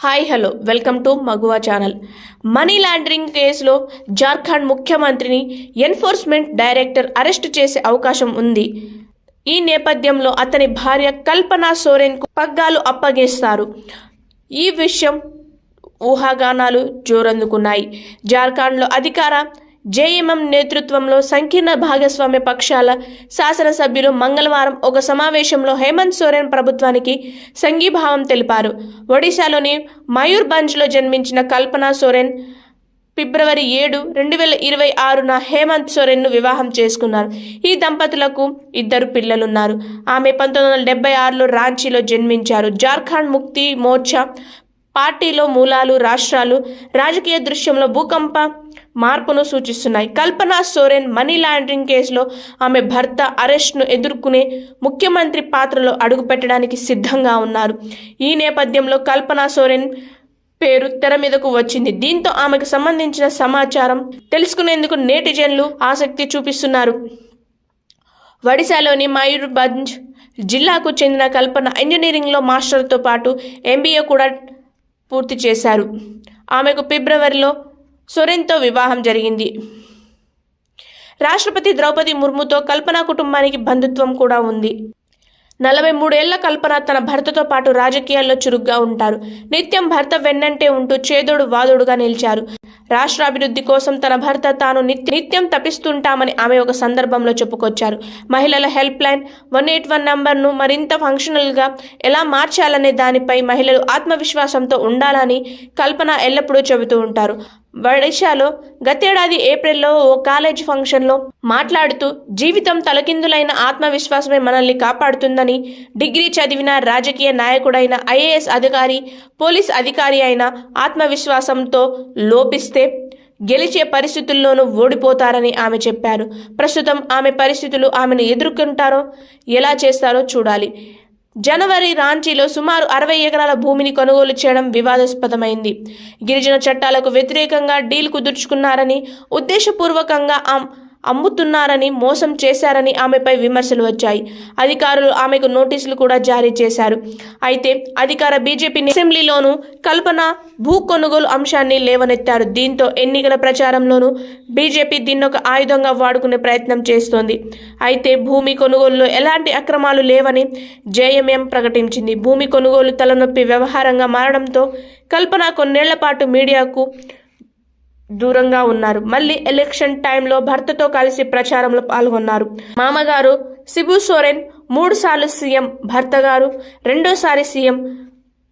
Hi hello welcome to Maguva channel money laundering కేసులో జార్ఖండ్ ముఖ్యమంత్రిని enforcement director arrest చేసే అవకాశం ఉంది. ఈ నేపథ్యంలో అతని భార్య కల్పనా సోరెన్కు పగ్గాలు అప్పగిస్తారు. ఈ విషయం ఊహాగానాలు జోరందుకున్నాయి. జార్ఖండ్లో అధికార జేఎంఎం నేతృత్వంలో సంకీర్ణ భాగస్వామ్య పక్షాల శాసనసభ్యులు మంగళవారం ఒక సమావేశంలో హేమంత్ సోరెన్ ప్రభుత్వానికి సంఘీభావం తెలిపారు. ఒడిశాలోని మయూర్భంజ్లో జన్మించిన కల్పనా సోరెన్ ఫిబ్రవరి ఏడు రెండు వేల ఇరవై ఆరున హేమంత్ సోరెన్ను వివాహం చేసుకున్నారు. ఈ దంపతులకు ఇద్దరు పిల్లలున్నారు. ఆమె పంతొమ్మిది వందల డెబ్బై ఆరులో రాంచీలో జన్మించారు. జార్ఖండ్ ముక్తి మోర్చా పార్టీలో మూలాలు రాష్ట్రాలు రాజకీయ దృశ్యంలో భూకంప మార్పును సూచిస్తున్నాయి. కల్పనా సోరెన్ మనీ లాండరింగ్ కేసులో ఆమె భర్త అరెస్ట్ను ఎదుర్కొనే ముఖ్యమంత్రి పాత్రలో అడుగుపెట్టడానికి సిద్ధంగా ఉన్నారు. ఈ నేపథ్యంలో కల్పనా సోరెన్ పేరు తెర మీదకు వచ్చింది. దీంతో ఆమెకు సంబంధించిన సమాచారం తెలుసుకునేందుకు నేటిజన్లు ఆసక్తి చూపిస్తున్నారు. ఒడిశాలోని మయూర్భంజ్ జిల్లాకు చెందిన కల్పన ఇంజనీరింగ్లో మాస్టర్తో పాటు ఎంబీఏ కూడా పూర్తి చేశారు. ఆమెకు ఫిబ్రవరిలో సొరెన్తో వివాహం జరిగింది. రాష్ట్రపతి ద్రౌపది ముర్ముతో కల్పన కుటుంబానికి బంధుత్వం కూడా ఉంది. నలభై మూడేళ్ళ కల్పన తన భర్తతో పాటు రాజకీయాల్లో చురుగ్గా ఉంటారు. నిత్యం భర్త వెన్నంటే ఉంటూ చేదోడు వాదోడుగా నిలిచారు. రాష్ట్ర అభివృద్ధి కోసం తన భర్త తాను నిత్యం తపిస్తుంటామని ఆమె ఒక సందర్భంలో చెప్పుకొచ్చారు. మహిళల help line one eight one నంబర్ను మరింత ఫంక్షనల్గా ఎలా మార్చాలనే దానిపై మహిళలు ఆత్మవిశ్వాసంతో ఉండాలని కల్పన ఎల్లప్పుడూ చెబుతూ ఉంటారు. ఒడిశాలో గతేడాది ఏప్రిల్లో ఓ కాలేజ్ ఫంక్షన్లో మాట్లాడుతూ జీవితం తలకిందులైన ఆత్మవిశ్వాసమే మనల్ని కాపాడుతుందని డిగ్రీ చదివిన రాజకీయ నాయకుడైన ఐఏఎస్ అధికారి పోలీస్ అధికారి అయిన ఆత్మవిశ్వాసంతో లోపిస్తే గెలిచే పరిస్థితుల్లోనూ ఓడిపోతారని ఆమె చెప్పారు. ప్రస్తుతం ఆమె పరిస్థితులు ఆమెను ఎదుర్కొంటారో ఎలా చేస్తారో చూడాలి. జనవరి రాంచీలో సుమారు అరవై ఎకరాల భూమిని కొనుగోలు చేయడం వివాదాస్పదమైంది. గిరిజన చట్టాలకు వ్యతిరేకంగా డీల్ కుదుర్చుకున్నారని ఉద్దేశపూర్వకంగా ఆ అమ్ముతున్నారని మోసం చేశారని ఆమెపై విమర్శలు వచ్చాయి. అధికారులు ఆమెకు నోటీసులు కూడా జారీ చేశారు. అయితే అధికార బీజేపీ అసెంబ్లీలోనూ కల్పన భూ కొనుగోలు అంశాన్ని లేవనెత్తారు. దీంతో ఎన్నికల ప్రచారంలోనూ బీజేపీ దీన్నొక ఆయుధంగా వాడుకునే ప్రయత్నం చేస్తోంది. అయితే భూమి కొనుగోలులో ఎలాంటి అక్రమాలు లేవని జేఎంఎం ప్రకటించింది. భూమి కొనుగోలు తలనొప్పి వ్యవహారంగా మారడంతో కల్పన కొన్నేళ్ళ పాటు మీడియాకు దూరంగా ఉన్నారు. మళ్ళీ ఎలక్షన్ టైంలో భర్తతో కలిసి ప్రచారంలో పాల్గొన్నారు. మామగారు సిబు సోరెన్ మూడు సార్లు సీఎం భర్త గారు రెండోసారి సీఎం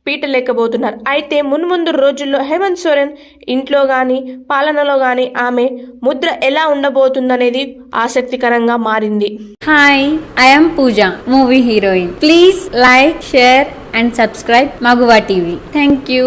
పీటలేకపోతున్నారు అయితే మున్ముందు రోజుల్లో హేమంత్ సోరెన్ ఇంట్లో కానీ పాలనలో కానీ ఆమె ముద్ర ఎలా ఉండబోతుందనేది ఆసక్తికరంగా మారింది. Hi I'm Pooja movie heroine please like share and subscribe Maguva TV thank you.